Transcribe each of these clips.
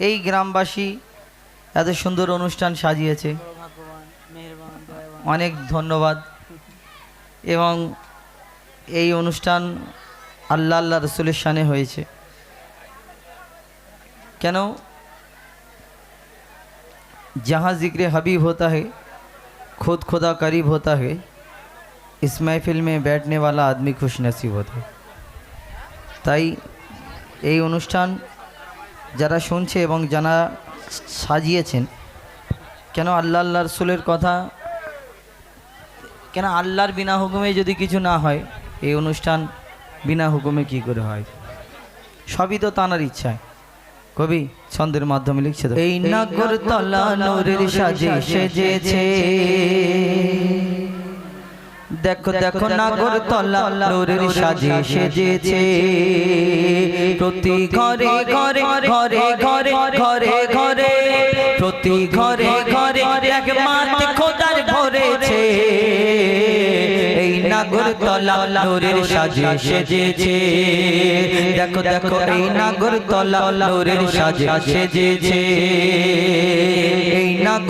এই গ্রামবাসী এত সুন্দর অনুষ্ঠান সাজিয়েছে অনেক ধন্যবাদ এবং এই অনুষ্ঠান আল্লাহ আল্লাহ রসুলের সানে হয়েছে কেন जहाँ जिक्र हबीब होता है खुद खुदा करीब होता है इस महफिल में बैठने वाला आदमी खुश नसीब होता है তাই এই অনুষ্ঠান যারা শুনছে এবং যারা সাজিয়েছেন কেন আল্লাহ আল্লাহ রসুলের কথা কেন আল্লাহর বিনা হুকুমে যদি কিছু না হয় এই অনুষ্ঠান বিনা হুকুমে কি করে হয়? সবই তো তানার ইচ্ছায়। কবি ছন্দের মাধ্যমে লিখছে তো। এই নাগর তলা নূরের সাজে সেজেছে। দেখো দেখো নাগর তলা নূরের সাজে সেজেছে প্রতি ঘরে ঘরে ঘরে ঘরে ঘরে ঘরে প্রতি ঘরে ঘরে এক মাত খোদার ভরেছে এই নাগর তলা নূরের সাজে সেজেছে দেখো দেখো এই নাগর তলা নূরের সাজে সেজেছে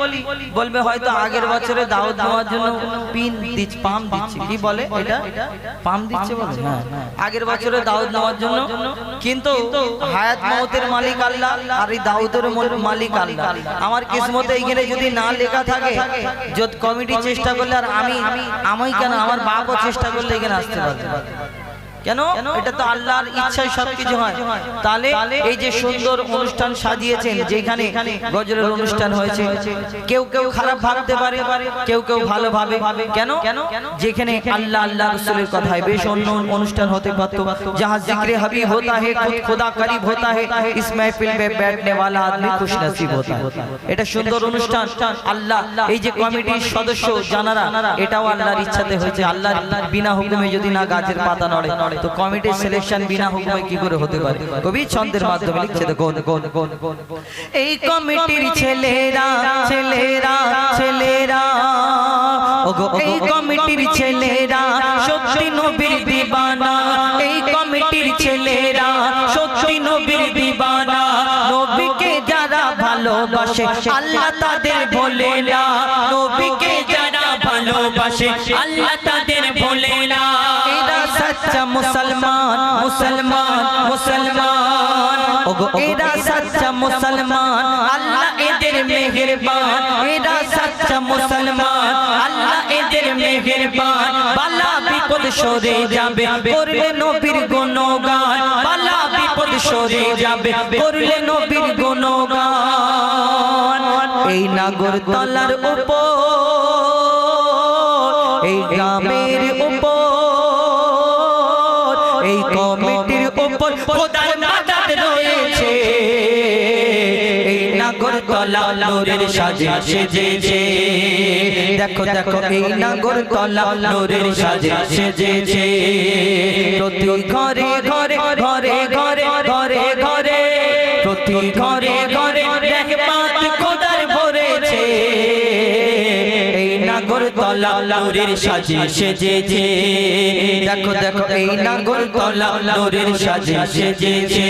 বলি বলবে হয়তো আগের বছরে দাওয়াত দেওয়ার জন্য পিন দিচ্ছে পাম দিচ্ছে। কি বলে এটা? পাম দিচ্ছে বলে? হ্যাঁ আগের বছরে দাওয়াত দেওয়ার জন্য কিন্তু হায়াত মৌতের মালিক আল্লাহ আর এই দাউদের মালিক আল্লাহ। আমার কিসমতে এইখানে যদি না লেখা থাকে যদি কমিটি চেষ্টা করলে আর আমি আমি কেন আমার বাপও চেষ্টা করলে এখানে আসতে পারবে। কেন এটা তো আল্লাহর ইচ্ছায় সবকিছু হয় তাহলে এই যে সুন্দর অনুষ্ঠান সাজিয়েছেন যেখানে গজলের অনুষ্ঠান হয়েছে কেউ কেউ খারাপ ভাবতে পারে কেউ কেউ ভালো ভাবে কেন যেখানে আল্লাহ আল্লাহ রসুলের কথায় বেশ অন্য অনুষ্ঠান হতে পারত যাহা জিক্রে হাবিব होता है खुद खुदा करीब होता है इस महफिल में बैठने वाला आदमी खुश नसीब होता है এটা সুন্দর অনুষ্ঠান আল্লাহ এই যে কমিটির সদস্য জানারা এটাও আল্লাহর ইচ্ছাতে হয়েছে আল্লাহর বিনা হুকুমে যদি না গাছের পাতা নড়ে তো কমিটির সিলেকশন বিনা হুকুমে কি করে হতে পারে? কবি ছন্দের মাধ্যমে লিখছে তো কোন কোন কোন কোন এই কমিটির ছেলেরা ছেলেরা ছেলেরা ওগো এই কমিটির ছেলেরা সত্যি নবীর দিবানা। এই কমিটির ছেলেরা সত্যি নবীর দিবানা। নবীকে যারা ভালোবাসে আল্লাহ তাদের ভোলে না। নবীকে যারা ভালোবাসে আল্লাহ তাদের মুসলমান মুসলমান। ওগো এরা সচ্চা মুসলমান। আল্লাহ এদের মেহেরবান। এরা সচ্চা মুসলমান। আল্লাহ এদের মেহেরবান। বালা বিপদ সরে যাবে করলে নবীর গুণগান। বালা বিপদ সরে যাবে করলে নবীর গুণগান। এই নাগর তলার উপর এই গ্রামের তলা নূরের সাজে সেজেছে দেখো দেখো এই নাগর তলা নূরের সাজে সেজেছে প্রতি ঘরে ঘরে ঘরে ঘরে ঘরে ঘরে প্রতি ঘরে ঘরে নূরের সাজে সেজেছে। দেখো দেখো, এই নাগর তলা নূরের সাজে সেজেছে।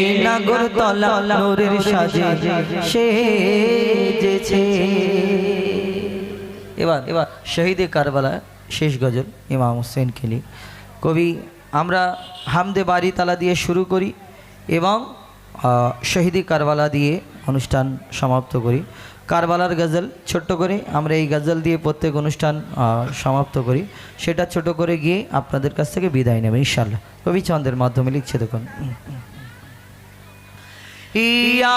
এই নাগর তলা নূরের সাজে সেজেছে। এবার এবার শহীদে কারবালা, শেষ গজল, ইমাম হোসেন খেলি। কবি, আমরা হামদে বাড়ি তালা দিয়ে শুরু করি এবং শহীদি কারবালা দিয়ে অনুষ্ঠান সমাপ্ত করি। কারবালার গজল ছোট্ট করে আমরা এই গজল দিয়ে প্রত্যেক অনুষ্ঠান সমাপ্ত করি। সেটা ছোট করে গিয়ে আপনাদের কাছ থেকে বিদায় নেবে ইনশাল্লাহ কবি চন্দ্রের মাধ্যমে লিখছে দেখুন। ইয়া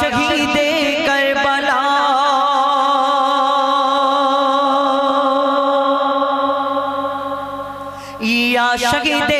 শহীদে লাগিতে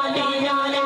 Yeah, yeah, yeah.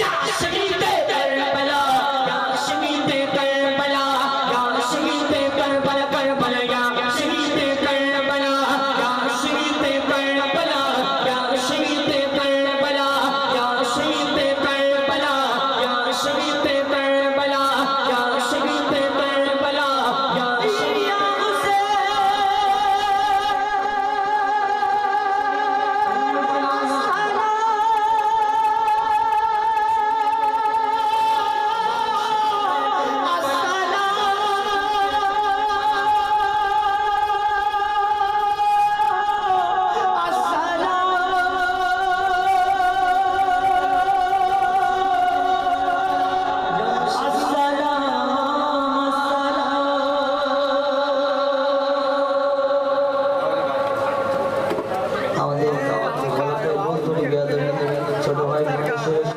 শাস্তি